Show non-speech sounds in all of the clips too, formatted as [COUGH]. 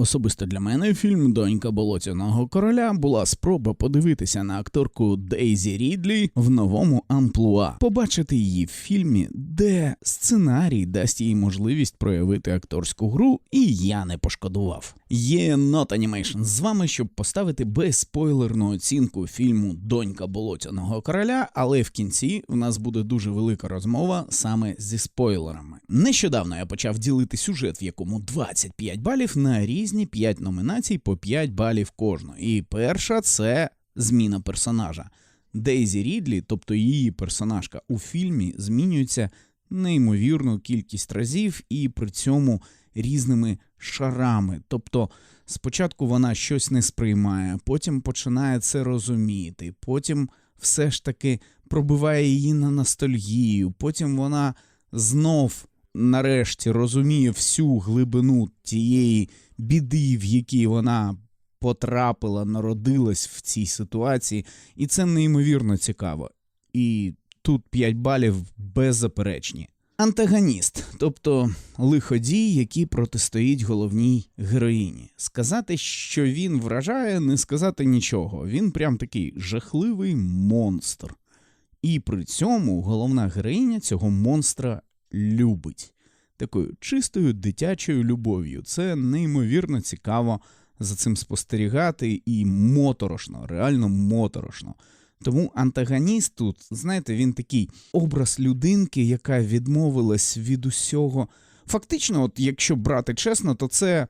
Особисто для мене фільм Донька болотяного короля була спроба подивитися на акторку Дейзі Рідлі в новому амплуа, побачити її в фільмі, де сценарій дасть їй можливість проявити акторську гру, і я не пошкодував. Є Not Animation з вами, щоб поставити безспойлерну оцінку фільму Донька болотяного короля, але в кінці в нас буде дуже велика розмова саме зі спойлерами. Нещодавно я почав ділити сюжет, в якому 25 балів на різні 5 номінацій по 5 балів кожну. І перша це зміна персонажа. Дейзі Рідлі, тобто її персонажка у фільмі, змінюється неймовірну кількість разів і при цьому різними шарами. Тобто, спочатку вона щось не сприймає, потім починає це розуміти, потім все ж таки пробиває її на ностальгію, потім вона знов нарешті розуміє всю глибину тієї біди, в якій вона потрапила, народилась в цій ситуації, і це неймовірно цікаво. І тут 5 балів беззаперечні. Антагоніст, тобто лиходій, який протистоїть головній героїні. Сказати, що він вражає, не сказати нічого. Він прям такий жахливий монстр. І при цьому головна героїня цього монстра любить такою чистою дитячою любов'ю. Це неймовірно цікаво за цим спостерігати і моторошно, реально моторошно. Тому антагоніст тут, знаєте, він такий образ людинки, яка відмовилась від усього. Фактично, от якщо брати чесно, то це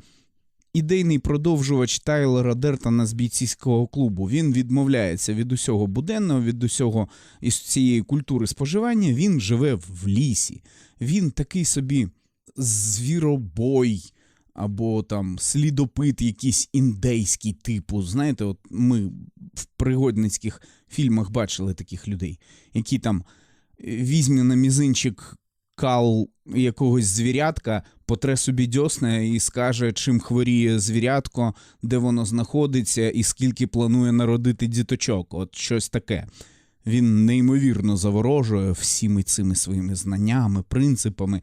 ідейний продовжувач Тайлера Дертона з бійцівського клубу. Він відмовляється від усього буденного, від усього із цієї культури споживання. Він живе в лісі. Він такий собі звіробой. Або там слідопит, якийсь індейський типу. Знаєте, от ми в пригодницьких фільмах бачили таких людей, які там е, візьме на мізинчик кал якогось звірятка, потре собі дьосна і скаже, чим хворіє звірятко, де воно знаходиться, і скільки планує народити діточок. От щось таке. Він неймовірно заворожує всіми цими своїми знаннями, принципами.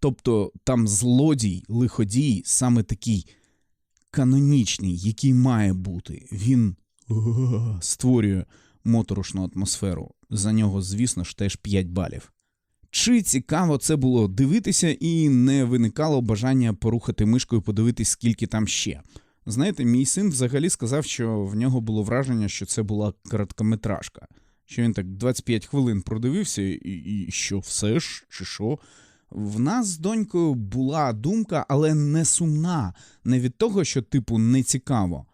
Тобто там злодій, лиходій, саме такий канонічний, який має бути. Він [LAUGHS] створює моторошну атмосферу. За нього, звісно ж, теж 5 балів. Чи цікаво це було дивитися, і не виникало бажання порухати мишкою, подивитись, скільки там ще. Знаєте, мій син взагалі сказав, що в нього було враження, що це була короткометражка. Що він так 25 хвилин продивився, і, і що все ж, чи що. В нас з донькою була думка, але не сумна, не від того, що, типу, не цікаво.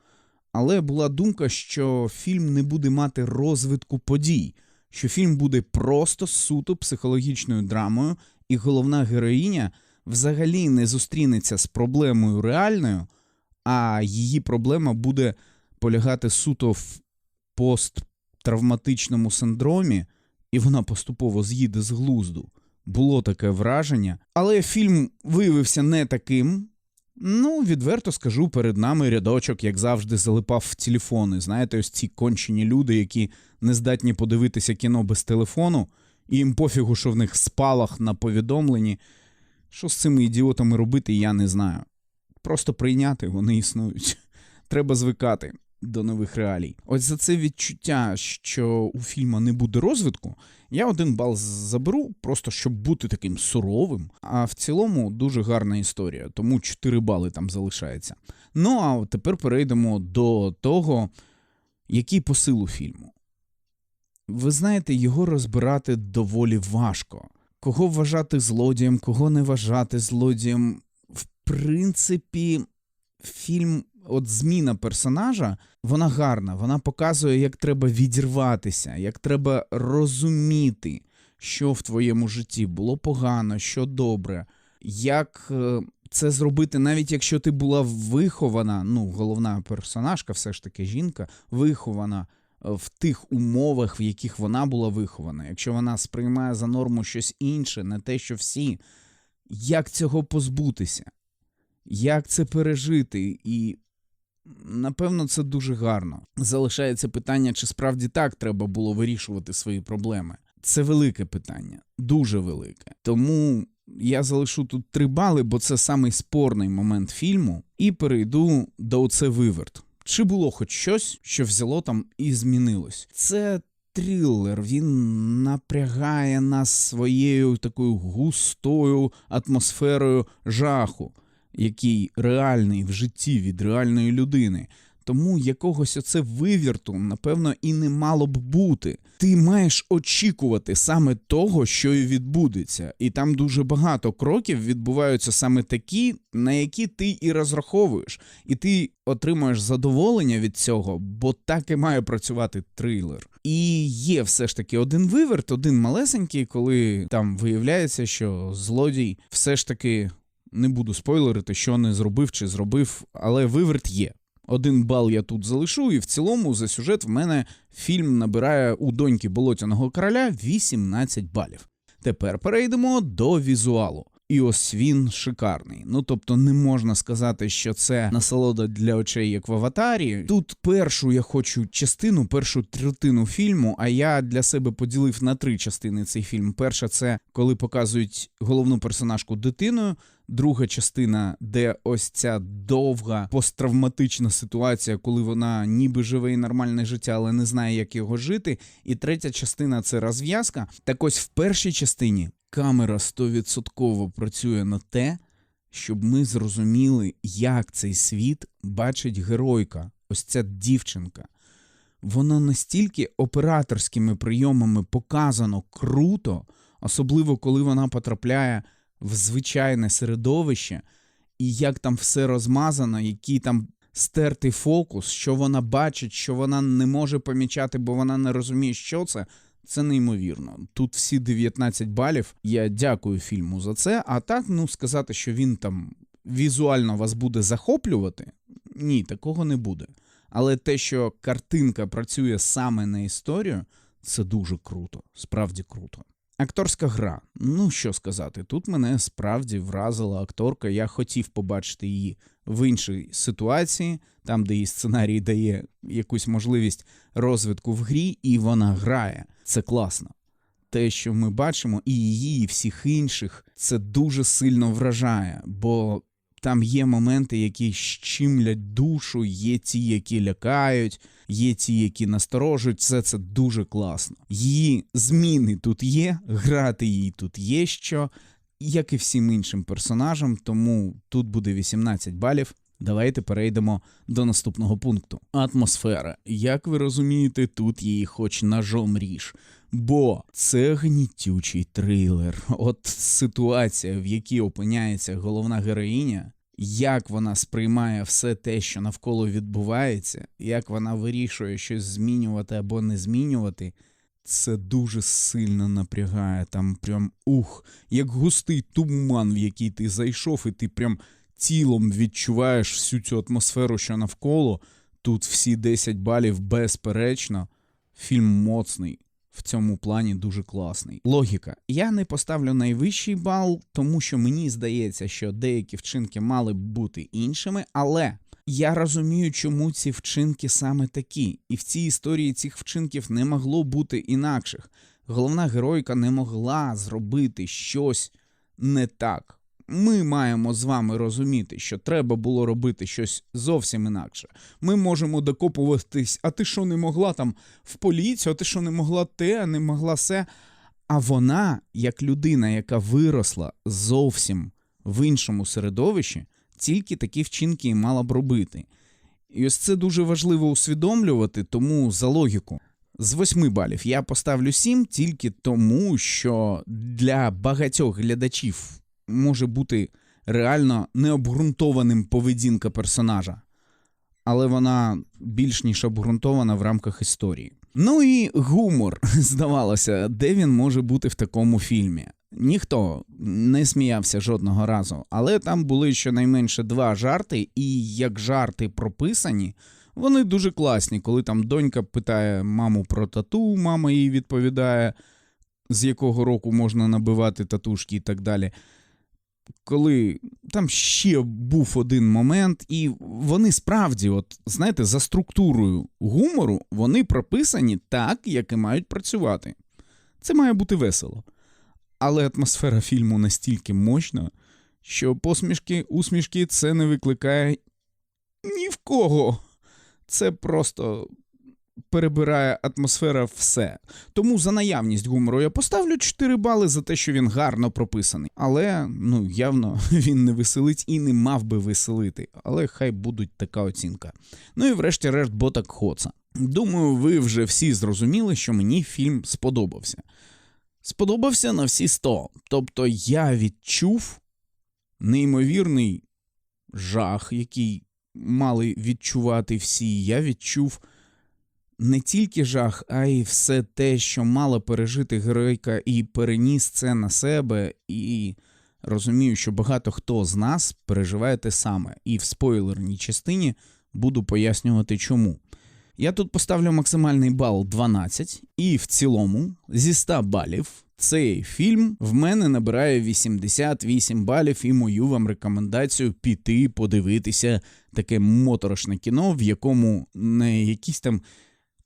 Але була думка, що фільм не буде мати розвитку подій, що фільм буде просто суто психологічною драмою, і головна героїня взагалі не зустрінеться з проблемою реальною, а її проблема буде полягати суто в посттравматичному синдромі, і вона поступово з'їде з глузду. Було таке враження, але фільм виявився не таким. Ну, відверто скажу, перед нами рядочок, як завжди, залипав в телефони. Знаєте, ось ці кончені люди, які не здатні подивитися кіно без телефону, і їм пофігу, що в них спалах на повідомленні. Що з цими ідіотами робити, я не знаю. Просто прийняти вони існують. [LAUGHS] Треба звикати до нових реалій. Ось за це відчуття, що у фільму не буде розвитку, я один бал заберу, просто щоб бути таким суровим. А в цілому дуже гарна історія, тому 4 бали там залишається. Ну а тепер перейдемо до того, який посил у фільму. Ви знаєте, його розбирати доволі важко. Кого вважати злодієм, кого не вважати злодієм. В принципі, фільм от зміна персонажа, вона гарна, вона показує, як треба відірватися, як треба розуміти, що в твоєму житті було погано, що добре, як е, це зробити, навіть якщо ти була вихована, ну, головна персонажка, все ж таки жінка, вихована е, в тих умовах, в яких вона була вихована. Якщо вона сприймає за норму щось інше, не те, що всі, як цього позбутися? Як це пережити? І Напевно, це дуже гарно. Залишається питання, чи справді так треба було вирішувати свої проблеми. Це велике питання, дуже велике. Тому я залишу тут три бали, бо це самий спорний момент фільму, і перейду до оце виверт. Чи було хоч щось, що взяло там і змінилось? Це трилер, він напрягає нас своєю такою густою атмосферою жаху, який реальний в житті від реальної людини. Тому якогось оце вивірту, напевно, і не мало б бути. Ти маєш очікувати саме того, що і відбудеться. І там дуже багато кроків відбуваються саме такі, на які ти і розраховуєш, і ти отримуєш задоволення від цього, бо так і має працювати трилер. І є все ж таки один виверт, один малесенький, коли там виявляється, що злодій все ж таки не буду спойлерити, що не зробив чи зробив, але виверт є. Один бал я тут залишу, і в цілому за сюжет в мене фільм набирає у доньки болотяного короля 18 балів. Тепер перейдемо до візуалу. І ось він шикарний. Ну тобто не можна сказати, що це насолода для очей, як в аватарі. Тут першу я хочу частину, першу третину фільму. А я для себе поділив на три частини цей фільм. Перша це коли показують головну персонажку дитиною. Друга частина, де ось ця довга посттравматична ситуація, коли вона ніби живе і нормальне життя, але не знає, як його жити. І третя частина це розв'язка. Так ось в першій частині камера 100% працює на те, щоб ми зрозуміли, як цей світ бачить геройка, ось ця дівчинка. Воно настільки операторськими прийомами показано круто, особливо коли вона потрапляє в звичайне середовище, і як там все розмазано, який там стертий фокус, що вона бачить, що вона не може помічати, бо вона не розуміє, що це. Це неймовірно. Тут всі 19 балів. Я дякую фільму за це. А так, ну сказати, що він там візуально вас буде захоплювати, ні, такого не буде. Але те, що картинка працює саме на історію, це дуже круто, справді круто. Акторська гра. Ну що сказати, тут мене справді вразила акторка. Я хотів побачити її в іншій ситуації, там, де її сценарій дає якусь можливість розвитку в грі, і вона грає. Це класно. Те, що ми бачимо, і її, і всіх інших, це дуже сильно вражає, бо там є моменти, які щимлять душу, є ті, які лякають, є ті, які насторожують. Все це дуже класно. Її зміни тут є, грати їй тут є що, як і всім іншим персонажам, тому тут буде 18 балів. Давайте перейдемо до наступного пункту. Атмосфера. Як ви розумієте, тут її хоч ножом ріж. Бо це гнітючий трилер. От ситуація, в якій опиняється головна героїня, як вона сприймає все те, що навколо відбувається, як вона вирішує щось змінювати або не змінювати, це дуже сильно напрягає. Там прям ух, як густий туман, в який ти зайшов, і ти прям тілом відчуваєш всю цю атмосферу, що навколо. Тут всі 10 балів безперечно. Фільм моцний. В цьому плані дуже класний. Логіка. Я не поставлю найвищий бал, тому що мені здається, що деякі вчинки мали б бути іншими, але я розумію, чому ці вчинки саме такі. І в цій історії цих вчинків не могло бути інакших. Головна геройка не могла зробити щось не так. Ми маємо з вами розуміти, що треба було робити щось зовсім інакше. Ми можемо докопуватись, а ти що не могла там в поліцію, а ти що не могла те, а не могла все. А вона, як людина, яка виросла зовсім в іншому середовищі, тільки такі вчинки і мала б робити. І ось це дуже важливо усвідомлювати, тому за логіку. З восьми балів я поставлю сім тільки тому, що для багатьох глядачів може бути реально необґрунтованим поведінка персонажа, але вона більш ніж обґрунтована в рамках історії. Ну і гумор, [LAUGHS] здавалося, де він може бути в такому фільмі. Ніхто не сміявся жодного разу, але там були щонайменше два жарти, і як жарти прописані, вони дуже класні. Коли там донька питає маму про тату, мама їй відповідає, з якого року можна набивати татушки і так далі коли там ще був один момент, і вони справді, от знаєте, за структурою гумору вони прописані так, як і мають працювати. Це має бути весело. Але атмосфера фільму настільки мощна, що посмішки, усмішки це не викликає ні в кого. Це просто перебирає атмосфера все. Тому за наявність гумору я поставлю 4 бали за те, що він гарно прописаний. Але ну явно [LAUGHS] він не веселить і не мав би веселити. Але хай будуть така оцінка. Ну і врешті-решт Ботак Хоца. Думаю, ви вже всі зрозуміли, що мені фільм сподобався. Сподобався на всі 100. Тобто я відчув неймовірний жах, який мали відчувати всі. Я відчув не тільки жах, а й все те, що мала пережити геройка, і переніс це на себе, і розумію, що багато хто з нас переживає те саме. І в спойлерній частині буду пояснювати, чому. Я тут поставлю максимальний бал 12, і в цілому, зі 100 балів, цей фільм в мене набирає 88 балів, і мою вам рекомендацію піти подивитися таке моторошне кіно, в якому не якісь там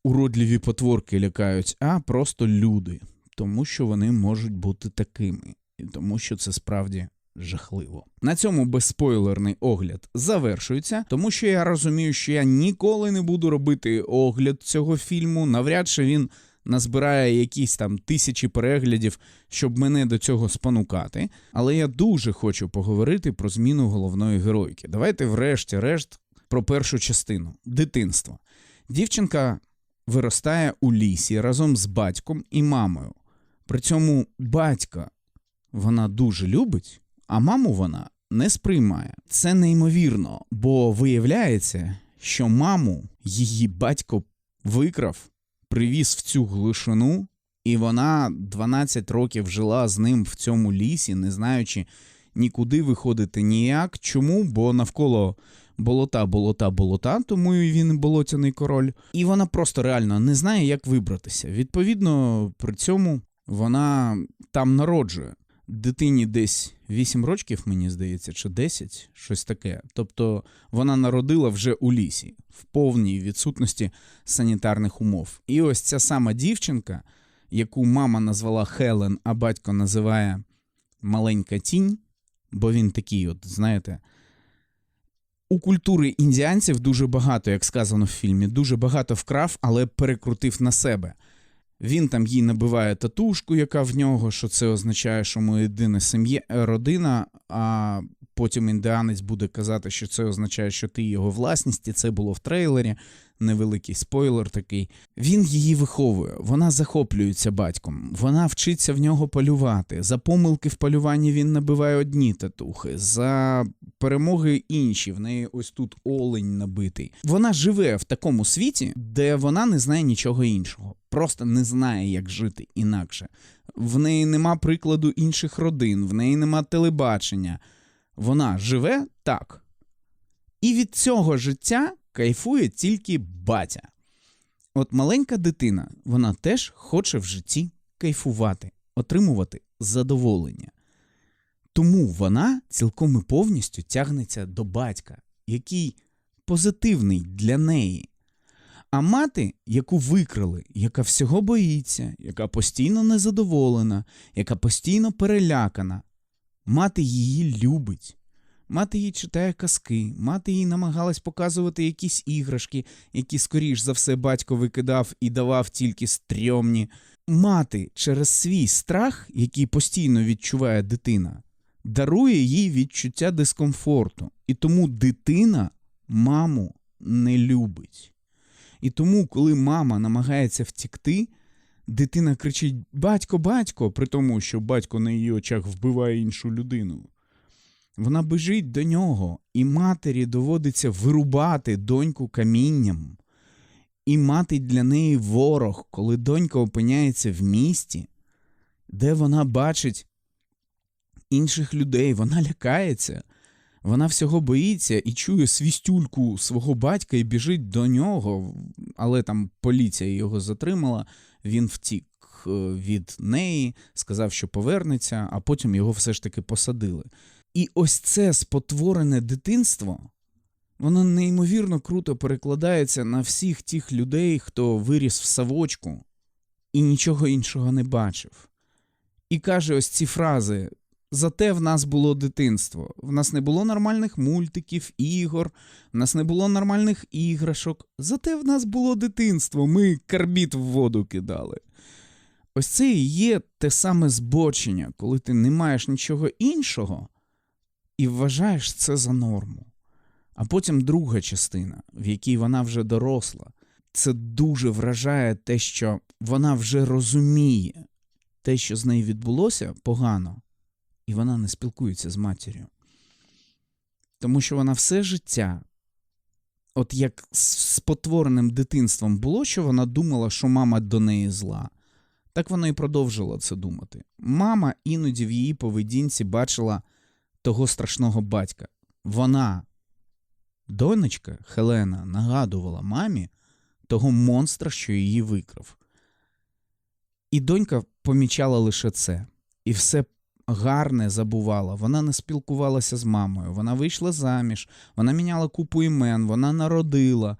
уродливі потворки лякають, а просто люди, тому що вони можуть бути такими, і тому що це справді жахливо. На цьому безспойлерний огляд завершується, тому що я розумію, що я ніколи не буду робити огляд цього фільму. Навряд чи він назбирає якісь там тисячі переглядів, щоб мене до цього спонукати. Але я дуже хочу поговорити про зміну головної геройки. Давайте, врешті-решт, про першу частину дитинство. Дівчинка виростає у лісі разом з батьком і мамою. При цьому батька вона дуже любить, а маму вона не сприймає. Це неймовірно, бо виявляється, що маму її батько викрав, привіз в цю глушину, і вона 12 років жила з ним в цьому лісі, не знаючи нікуди виходити ніяк. Чому? Бо навколо болота, болота, болота, тому і він болотяний король. І вона просто реально не знає, як вибратися. Відповідно, при цьому вона там народжує. Дитині десь 8 років, мені здається, чи 10, щось таке. Тобто вона народила вже у лісі, в повній відсутності санітарних умов. І ось ця сама дівчинка, яку мама назвала Хелен, а батько називає маленька тінь, бо він такий, от, знаєте, у культури індіанців дуже багато, як сказано в фільмі, дуже багато вкрав, але перекрутив на себе. Він там їй набиває татушку, яка в нього, що це означає, що ми єдина сім'я, родина, а потім індіанець буде казати, що це означає, що ти його власність, і це було в трейлері. Невеликий спойлер такий. Він її виховує, вона захоплюється батьком, вона вчиться в нього полювати. За помилки в полюванні він набиває одні татухи, за перемоги інші. В неї ось тут олень набитий. Вона живе в такому світі, де вона не знає нічого іншого, просто не знає, як жити інакше. В неї нема прикладу інших родин, в неї нема телебачення. Вона живе так. І від цього життя кайфує тільки батя. От маленька дитина, вона теж хоче в житті кайфувати, отримувати задоволення. Тому вона цілком і повністю тягнеться до батька, який позитивний для неї. А мати, яку викрали, яка всього боїться, яка постійно незадоволена, яка постійно перелякана, мати її любить. Мати їй читає казки, мати їй намагалась показувати якісь іграшки, які, скоріш за все, батько викидав і давав тільки стрьомні. Мати через свій страх, який постійно відчуває дитина, дарує їй відчуття дискомфорту. І тому дитина маму не любить. І тому, коли мама намагається втікти, дитина кричить Батько, батько, при тому, що батько на її очах вбиває іншу людину. Вона біжить до нього, і матері доводиться вирубати доньку камінням. І мати для неї ворог, коли донька опиняється в місті, де вона бачить інших людей, вона лякається, вона всього боїться і чує свістюльку свого батька і біжить до нього, але там поліція його затримала, він втік е, від неї, сказав, що повернеться, а потім його все ж таки посадили. І ось це спотворене дитинство, воно неймовірно круто перекладається на всіх тих людей, хто виріс в савочку і нічого іншого не бачив. і каже ось ці фрази. Зате в нас було дитинство. В нас не було нормальних мультиків, ігор, в нас не було нормальних іграшок. Зате в нас було дитинство. Ми карбіт в воду кидали. Ось це і є те саме збочення, коли ти не маєш нічого іншого і вважаєш це за норму. А потім друга частина, в якій вона вже доросла. Це дуже вражає те, що вона вже розуміє те, що з нею відбулося, погано, і вона не спілкується з матір'ю. Тому що вона все життя, от як з спотвореним дитинством було, що вона думала, що мама до неї зла. Так вона і продовжила це думати. Мама іноді в її поведінці бачила того страшного батька. Вона, донечка Хелена, нагадувала мамі того монстра, що її викрав. І донька помічала лише це, і все гарне забувала. Вона не спілкувалася з мамою, вона вийшла заміж, вона міняла купу імен, вона народила,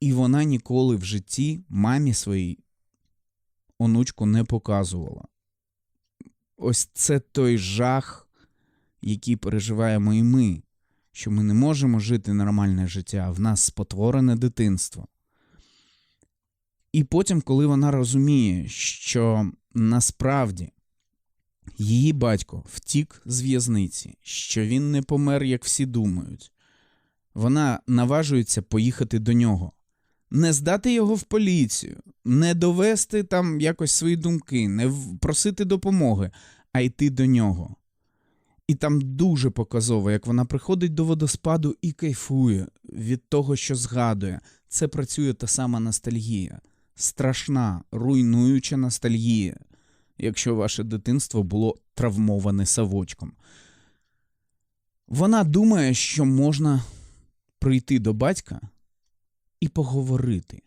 і вона ніколи в житті мамі своїй онучку не показувала. Ось це той жах, який переживаємо і ми, що ми не можемо жити нормальне життя, в нас спотворене дитинство. І потім, коли вона розуміє, що насправді її батько втік з в'язниці, що він не помер, як всі думають, вона наважується поїхати до нього, не здати його в поліцію, не довести там якось свої думки, не просити допомоги, а йти до нього. І там дуже показово, як вона приходить до водоспаду і кайфує від того, що згадує. Це працює та сама ностальгія. Страшна, руйнуюча ностальгія, якщо ваше дитинство було травмоване савочком. Вона думає, що можна прийти до батька і поговорити,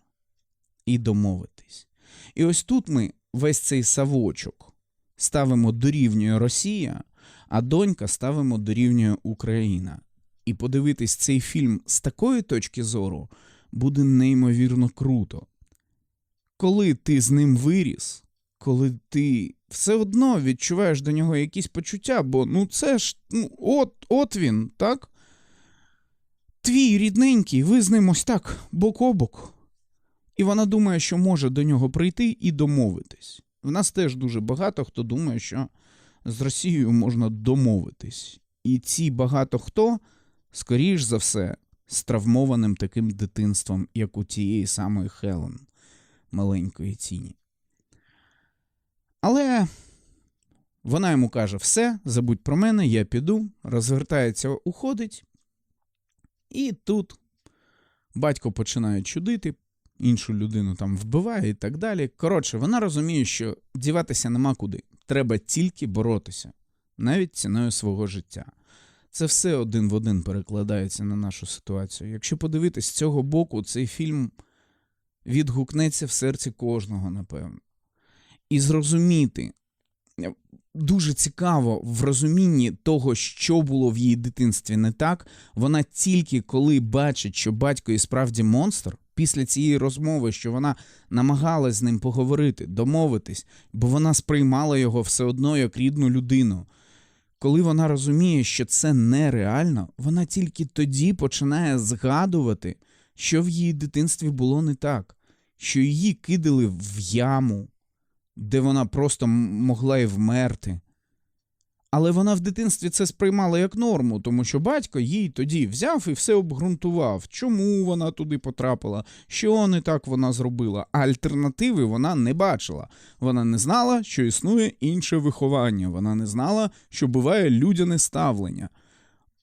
і домовитись. І ось тут ми весь цей савочок ставимо дорівнює Росія, а донька ставимо дорівнює Україна. І подивитись цей фільм з такої точки зору буде неймовірно круто. Коли ти з ним виріс, коли ти все одно відчуваєш до нього якісь почуття, бо ну це ж ну, от, от він, так? Твій рідненький, ви з ним ось так, бок о бок. І вона думає, що може до нього прийти і домовитись. В нас теж дуже багато хто думає, що з Росією можна домовитись. І ці багато хто, скоріш за все, з травмованим таким дитинством, як у тієї самої Хелен, маленької тіні. Але вона йому каже: все, забудь про мене, я піду, розвертається, уходить. І тут батько починає чудити, іншу людину там вбиває і так далі. Коротше, вона розуміє, що діватися нема куди. Треба тільки боротися, навіть ціною свого життя. Це все один в один перекладається на нашу ситуацію. Якщо подивитись з цього боку, цей фільм відгукнеться в серці кожного, напевно. І зрозуміти дуже цікаво в розумінні того, що було в її дитинстві не так. Вона тільки коли бачить, що батько і справді монстр, після цієї розмови, що вона намагалась з ним поговорити, домовитись, бо вона сприймала його все одно як рідну людину. Коли вона розуміє, що це нереально, вона тільки тоді починає згадувати, що в її дитинстві було не так, що її кидали в яму, де вона просто могла й вмерти. Але вона в дитинстві це сприймала як норму, тому що батько їй тоді взяв і все обґрунтував, чому вона туди потрапила, що не так вона зробила. А альтернативи вона не бачила. Вона не знала, що існує інше виховання. Вона не знала, що буває людяне ставлення.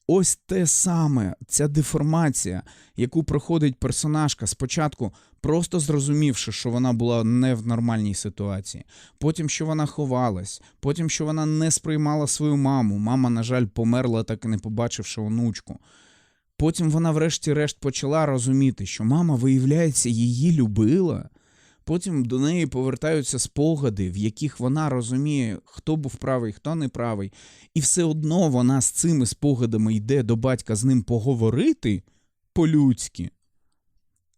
Ось те саме, ця деформація, яку проходить персонажка спочатку, просто зрозумівши, що вона була не в нормальній ситуації, потім, що вона ховалась, потім, що вона не сприймала свою маму. Мама, на жаль, померла, так і не побачивши онучку. Потім вона, врешті-решт, почала розуміти, що мама, виявляється, її любила. Потім до неї повертаються спогади, в яких вона розуміє, хто був правий, хто не правий. І все одно вона з цими спогадами йде до батька з ним поговорити по-людськи.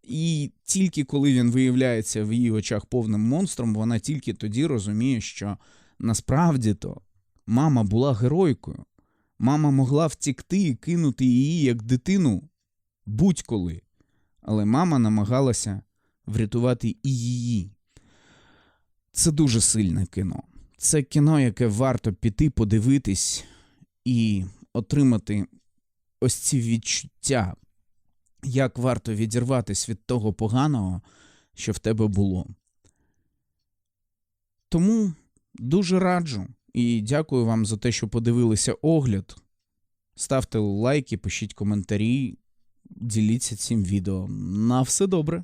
І тільки коли він виявляється в її очах повним монстром, вона тільки тоді розуміє, що насправді то мама була геройкою. Мама могла втікти і кинути її як дитину будь-коли. Але мама намагалася врятувати і її. Це дуже сильне кіно. Це кіно, яке варто піти подивитись і отримати ось ці відчуття, як варто відірватися від того поганого, що в тебе було. Тому дуже раджу і дякую вам за те, що подивилися огляд. Ставте лайки, пишіть коментарі, діліться цим відео. На все добре.